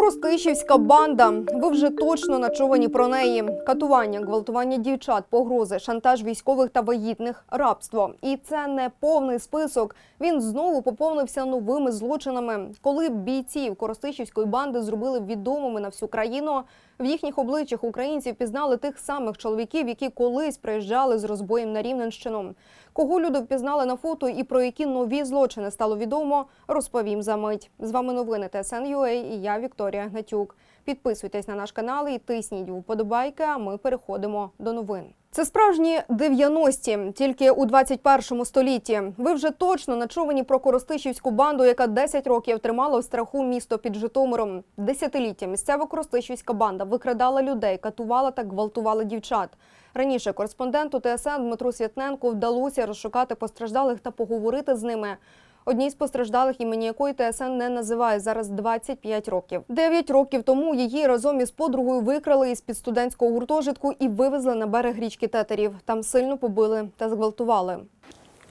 Коростишівська банда. Ви вже точно начувані про неї. Катування, гвалтування дівчат, погрози, шантаж військових та вагітних, рабство. І це не повний список. Він знову поповнився новими злочинами. Коли бійців Коростишівської банди зробили відомими на всю країну, в їхніх обличчях українців пізнали тих самих чоловіків, які колись приїжджали з розбоєм на Рівненщину. Кого люди впізнали на фото і про які нові злочини стало відомо, розповім за мить. З вами новини ТСН.UA і я Вікторія Гнатюк. Підписуйтесь на наш канал і тисніть вподобайки, а ми переходимо до новин. Це справжні 90-ті, тільки у 21 столітті. Ви вже точно начувані про Коростишівську банду, яка 10 років тримала в страху місто під Житомиром. Десятиліття місцева Коростишівська банда викрадала людей, катувала та гвалтувала дівчат. Раніше кореспонденту ТСН Дмитру Святненку вдалося розшукати постраждалих та поговорити з ними. Одній з постраждалих, імені якої ТСН не називає зараз 25 років. Дев'ять років тому її разом із подругою викрали із під студентського гуртожитку і вивезли на берег річки Тетерів. Там сильно побили та зґвалтували.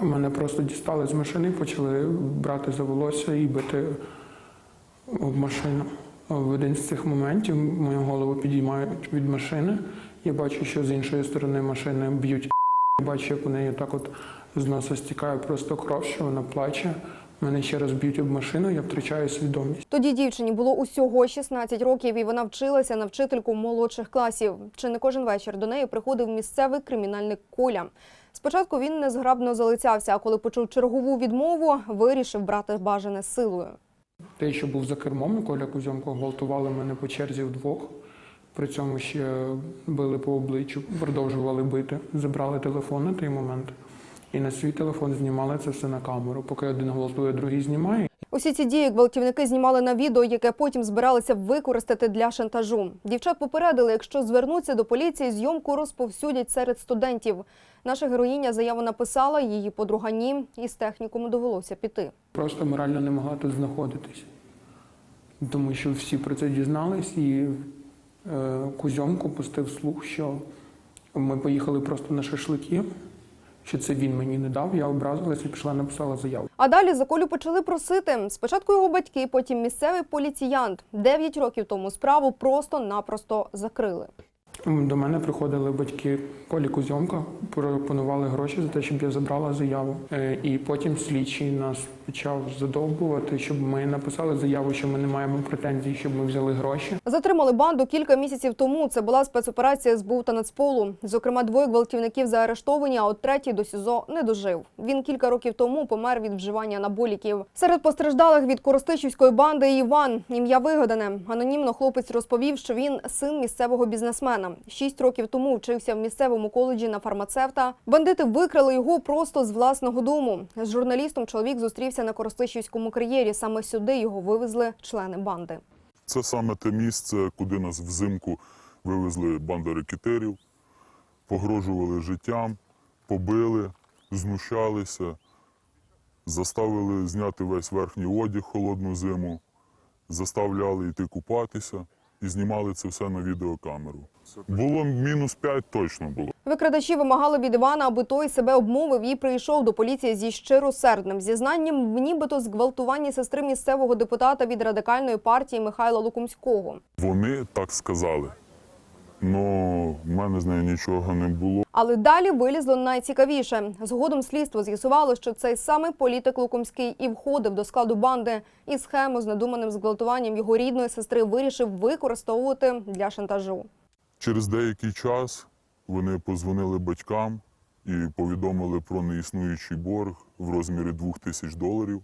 Мене просто дістали з машини, почали брати за волосся і бити об машину. В один з цих моментів мою голову підіймають від машини. Я бачу, що з іншої сторони машини б'ють. Я бачу, як у неї так от з носа стікає просто кров, що вона плаче. Мене ще раз б'ють об машину, я втрачаю свідомість. Тоді дівчині було усього 16 років, і вона вчилася на вчительку молодших класів. Чи не кожен вечір до неї приходив місцевий кримінальник Коля. Спочатку він незграбно залицявся, а коли почув чергову відмову, вирішив брати бажане силою. Те, що був за кермом, Коля Кузьомко гвалтували мене по черзі вдвох. При цьому ще били по обличчю, продовжували бити, забрали телефон на той момент. І на свій телефон знімали це все на камеру. Поки один гвалтує, другий знімає. Усі ці дії гвалтівники знімали на відео, яке потім збиралися використати для шантажу. Дівчат попередили, якщо звернуться до поліції, зйомку розповсюдять серед студентів. Наша героїня заяву написала, її подруга ні, і з технікуму довелося піти. Просто морально не могла тут знаходитись. Тому що всі про це дізнались, і е, Кузьомко пустив слух, що ми поїхали просто на шашлики, що це він мені не дав. Я образилася пішла, написала заяву. А далі за Колю почали просити. Спочатку його батьки, потім місцевий поліціянт. Дев'ять років тому справу просто-напросто закрили. До мене приходили батьки Колі Кузьомка, пропонували гроші за те, щоб я забрала заяву. Е, І потім слідчий нас почав задовбувати, щоб ми написали заяву, що ми не маємо претензій, щоб ми взяли гроші. Затримали банду кілька місяців тому. Це була спецоперація СБУ та Нацполу. Зокрема, двоє гвалтівників заарештовані, а от третій до СІЗО не дожив. Він кілька років тому помер від вживання анаболіків. Серед постраждалих від Коростишівської банди Іван. Ім'я вигадане. Анонімно хлопець розповів, що він син місцевого бізнесмена. Шість років тому вчився в місцевому коледжі на фармацевта. Бандити викрали його просто з власного дому. З журналістом чоловік зустрівся на Коростишівському кар'єрі. Саме сюди його вивезли члени банди. Це саме те місце, куди нас взимку вивезли банда рекетерів, погрожували життям, побили, знущалися, заставили зняти весь верхній одяг холодну зиму, заставляли йти купатися і знімали це все на відеокамеру. Було мінус 5 точно було. Викрадачі вимагали від Івана, аби той себе обмовив і прийшов до поліції зі щиросердним зізнанням в нібито зґвалтуванні сестри місцевого депутата від радикальної партії Михайла Лукумського. Вони так сказали. Ну, в мене з нею нічого не було. Але далі вилізло найцікавіше. Згодом слідство з'ясувало, що цей самий політик Лукомський і входив до складу банди, і схему з надуманим зґвалтуванням його рідної сестри вирішив використовувати для шантажу. Через деякий час вони позвонили батькам і повідомили про неіснуючий борг в розмірі 2 тисяч доларів,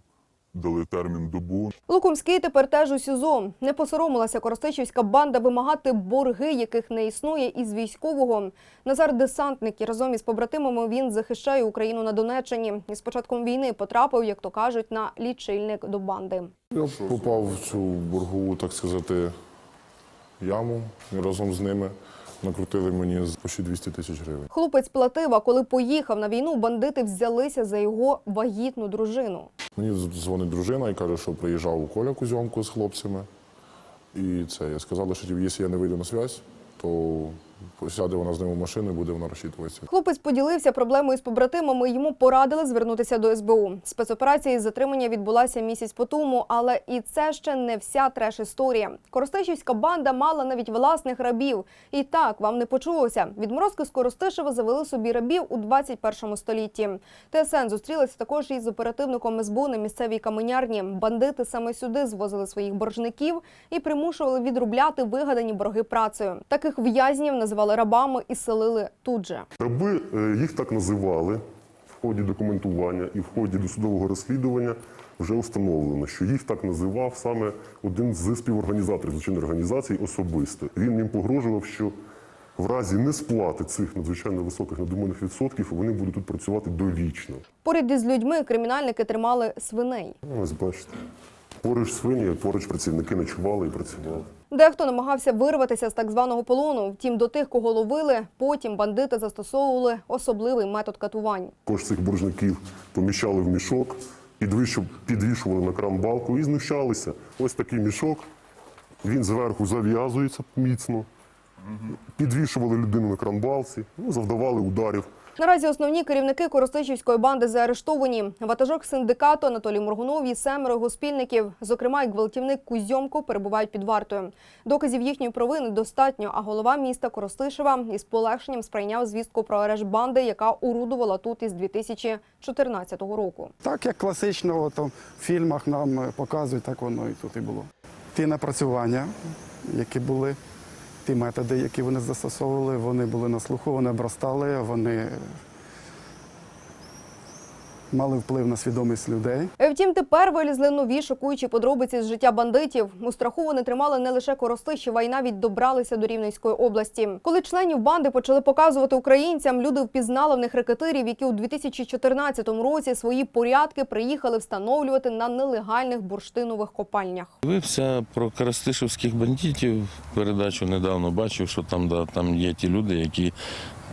дали термін добу. Лукомський тепер теж у СІЗО. Не посоромилася Коростичівська банда вимагати борги, яких не існує, із військового. Назар Десантник і разом із побратимами він захищає Україну на Донеччині. І з початком війни потрапив, як то кажуть, на лічильник до банди. Я попав в цю боргову, так сказати, яму разом з ними накрутили мені з почти 200 тисяч гривень. Хлопець платив, а коли поїхав на війну, бандити взялися за його вагітну дружину. Мені дзвонить дружина і каже, що приїжджав Коля Кузьомку з хлопцями. І це я сказала, що якщо я не вийду на зв'язь, то Сяде вона з ним у машину і буде вона розчитуватися. Хлопець поділився проблемою з побратимами. Йому порадили звернутися до СБУ. Спецоперація із затримання відбулася місяць по тому, але і це ще не вся треш-історія. Коростишівська банда мала навіть власних рабів. І так вам не почулося. Відморозки з Коростишева завели собі рабів у 21 столітті. ТСН зустрілася також із оперативником СБУ на місцевій каменярні. Бандити саме сюди звозили своїх боржників і примушували відробляти вигадані борги працею. Таких в'язнів називали рабами і селили тут же. Раби е, їх так називали в ході документування і в ході досудового розслідування вже встановлено, що їх так називав саме один з співорганізаторів злочинної організації особисто. Він їм погрожував, що в разі несплати цих надзвичайно високих надуманих відсотків вони будуть тут працювати довічно. Поряд із людьми кримінальники тримали свиней. Ось бачите. Поруч свині, поруч працівники ночували і працювали. Дехто намагався вирватися з так званого полону. Втім, до тих, кого ловили, потім бандити застосовували особливий метод катувань. Кож цих буржників поміщали в мішок, підвішували на крам балку і знущалися. Ось такий мішок. Він зверху зав'язується міцно. Підвішували людину на крамбалці, ну, завдавали ударів. Наразі основні керівники Коростишівської банди заарештовані. Ватажок синдикату Анатолій Моргунов і семеро його спільників, зокрема, й гвалтівник Кузьомко, перебувають під вартою. Доказів їхньої провини достатньо, а голова міста Коростишева із полегшенням сприйняв звістку про арешт банди, яка орудувала тут із 2014 року. Так як класично от, в фільмах нам показують, так воно і тут і було. Ті напрацювання, які були, ті методи, які вони застосовували, вони були на слуху, вони обростали, вони мали вплив на свідомість людей. Е, Втім, тепер вилізли нові шокуючі подробиці з життя бандитів. У страху вони тримали не лише Коростишева, й навіть добралися до Рівненської області. Коли членів банди почали показувати українцям, люди впізнали в них рекетирів, які у 2014 році свої порядки приїхали встановлювати на нелегальних бурштинових копальнях. Дивився про Коростишевських бандитів. Передачу недавно бачив, що там, да, там є ті люди, які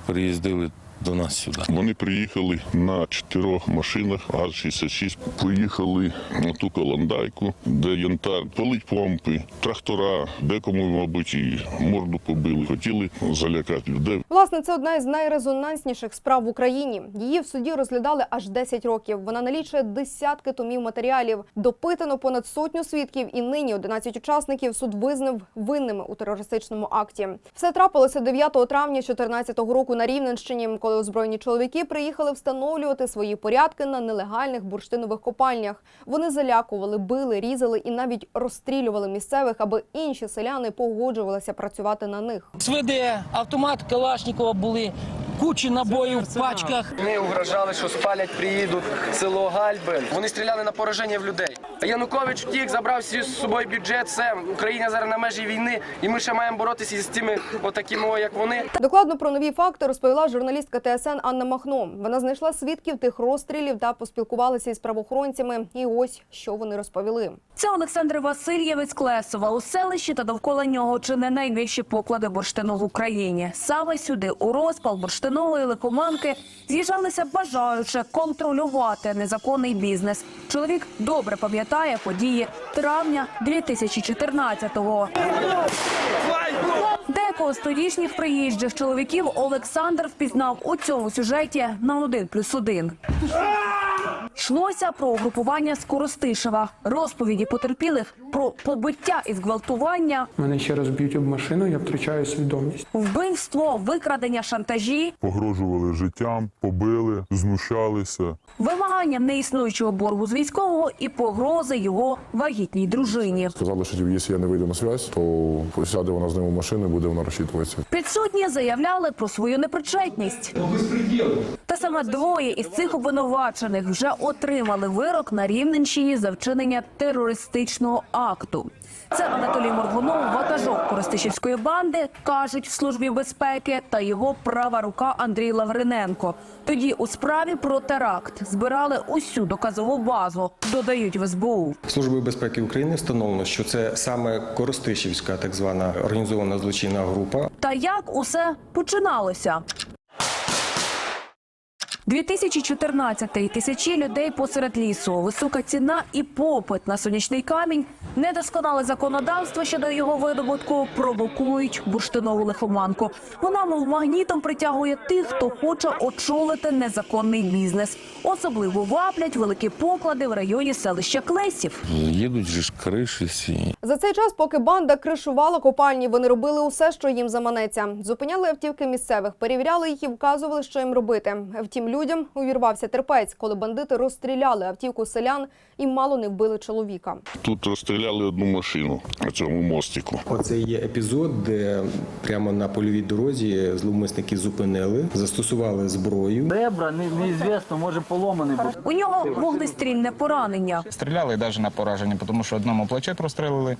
приїздили до нас сюди. Вони приїхали на чотирьох машинах АЗ-66, поїхали на ту колондайку, де янтар, палить помпи, трактора, декому, мабуть, і морду побили. Хотіли залякати людей. Власне, це одна із найрезонансніших справ в Україні. Її в суді розглядали аж 10 років. Вона налічує десятки томів матеріалів. Допитано понад сотню свідків, і нині 11 учасників суд визнав винними у терористичному акті. Все трапилося 9 травня 2014 року на Рівненщині, коли озброєні чоловіки приїхали встановлювати свої порядки на нелегальних бурштинових копальнях. Вони залякували, били, різали і навіть розстрілювали місцевих, аби інші селяни погоджувалися працювати на них. Свиди автомат Калашникова були, кучі набоїв в пачках. Вони угрожали, що спалять, приїдуть село Гальбин. Вони стріляли на пораження в людей. Янукович втік, забрав всі з собою бюджет. Все, Україна зараз на межі війни, і ми ще маємо боротися із тими, отакими, як вони. Докладно про нові факти розповіла журналістка ТСН Анна Махно. Вона знайшла свідків тих розстрілів та поспілкувалася із правоохоронцями. І ось що вони розповіли. Це Олександр Васильєвець Клесова. У селищі та довкола нього чи не найвищі поклади бурштину в Україні. Саме сюди у розпал бурштинової лихоманки з'їжджалися бажаючи контролювати незаконний бізнес. Чоловік добре пам'ятає події травня 2014-го. Декого з тодішніх приїжджих чоловіків Олександр впізнав у цьому сюжеті на один плюс один. Йшлося про угрупування з Коростишева, розповіді потерпілих про побиття і зґвалтування, Мене ще раз б'ють об машину, я втрачаю свідомість. вбивство, викрадення, шантажі, Погрожували життям, побили, знущалися. вимагання неіснуючого боргу з військового і погрози його вагітній дружині. Сказали, що якщо я не вийду на зв'язь, то сяде вона з ним у машину і буде вона розчитуватися. Підсудні заявляли про свою непричетність. Та саме двоє із цих обвинувачених вже отримали вирок на Рівненщині за вчинення терористичного акту. Це Анатолій Моргунов, ватажок Коростишівської банди, кажуть в службі безпеки, та його права рука Андрій Лавриненко. Тоді у справі про теракт збирали усю доказову базу, додають в СБУ. Службою безпеки України встановлено, що це саме Коростишівська так звана організована злочинна група, Та як усе починалося? 2014 тисячі людей посеред лісу, висока ціна і попит на сонячний камінь, недосконале законодавство щодо його видобутку провокують бурштинову лихоманку. Вона, мов магнітом, притягує тих, хто хоче очолити незаконний бізнес. Особливо ваплять великі поклади в районі селища Клесів. Їдуть же ж криші всі. За цей час, поки банда кришувала копальні, вони робили усе, що їм заманеться. Зупиняли автівки місцевих, перевіряли їх і вказували, що їм робити. Втім, людям увірвався терпець, коли бандити розстріляли автівку селян і мало не вбили чоловіка. Тут розстріляли одну машину на цьому мостику. Оце є епізод, де прямо на польовій дорозі зловмисники зупинили, застосували зброю. Ребра не, неізвісно, може поломаний бути. У нього вогнестрільне поранення. Стріляли навіть на пораження, тому що одному плече прострелили,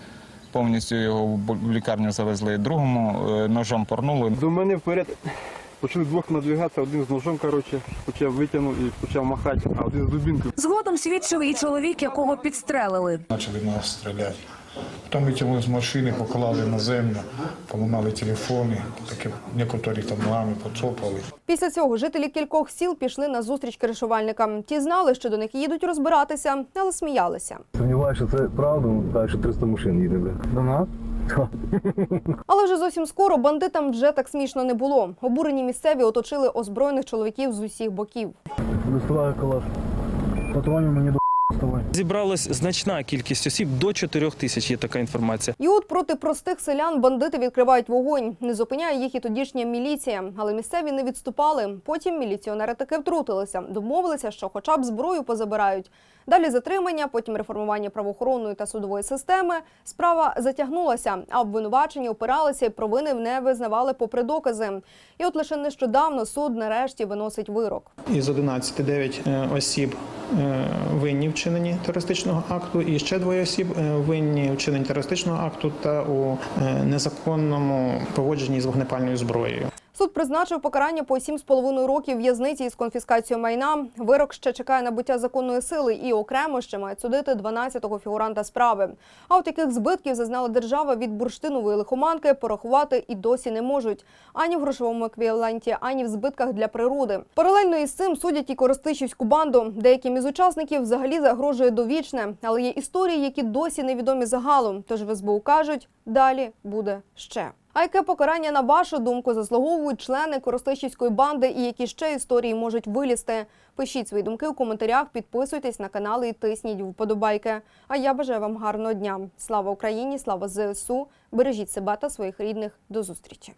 повністю його в лікарню завезли, другому е, ножом порнули. До мене вперед почали двох надвигатися, один з ножом, коротше, почав витягнув і почав махати, а один з дубінкою. Згодом свідчив і чоловік, якого підстрелили. Почали нас стріляти. Потім витягнули з машини, поклали на землю, поламали телефони, таке некоторі там ногами поцопали. Після цього жителі кількох сіл пішли на зустріч кришувальникам. Ті знали, що до них їдуть розбиратися, але сміялися. Сумніваюся, що це правда, так що 300 машин їде. До нас? Але вже зовсім скоро бандитам вже так смішно не було. Обурені місцеві оточили озброєних чоловіків з усіх боків. Доставай калаш. Патронів мені до. Зібралась значна кількість осіб, до 4 тисяч є така інформація. І от проти простих селян бандити відкривають вогонь. Не зупиняє їх і тодішня міліція. Але місцеві не відступали. Потім міліціонери таки втрутилися. Домовилися, що хоча б зброю позабирають. Далі затримання, потім реформування правоохоронної та судової системи. Справа затягнулася, а обвинувачені опиралися і провини не визнавали попри докази. І от лише нещодавно суд нарешті виносить вирок. Із 11 9 е, осіб е, винні в вчиненні терористичного акту, і ще двоє осіб е, винні вчиненні терористичного акту та у е, незаконному поводженні з вогнепальною зброєю. Суд призначив покарання по 7,5 років в'язниці із конфіскацією майна. Вирок ще чекає набуття законної сили і окремо ще мають судити 12-го фігуранта справи. А от яких збитків зазнала держава від бурштинової лихоманки, порахувати і досі не можуть ані в грошовому еквіваленті, ані в збитках для природи. Паралельно із цим судять і Коростишівську банду. Деяким із учасників взагалі загрожує довічне, але є історії, які досі невідомі загалом. Тож в СБУ кажуть, далі буде ще. А яке покарання, на вашу думку, заслуговують члени Коростишівської банди і які ще історії можуть вилізти? Пишіть свої думки у коментарях, підписуйтесь на канал і тисніть вподобайки. А я бажаю вам гарного дня. Слава Україні! Слава ЗСУ! Бережіть себе та своїх рідних. До зустрічі!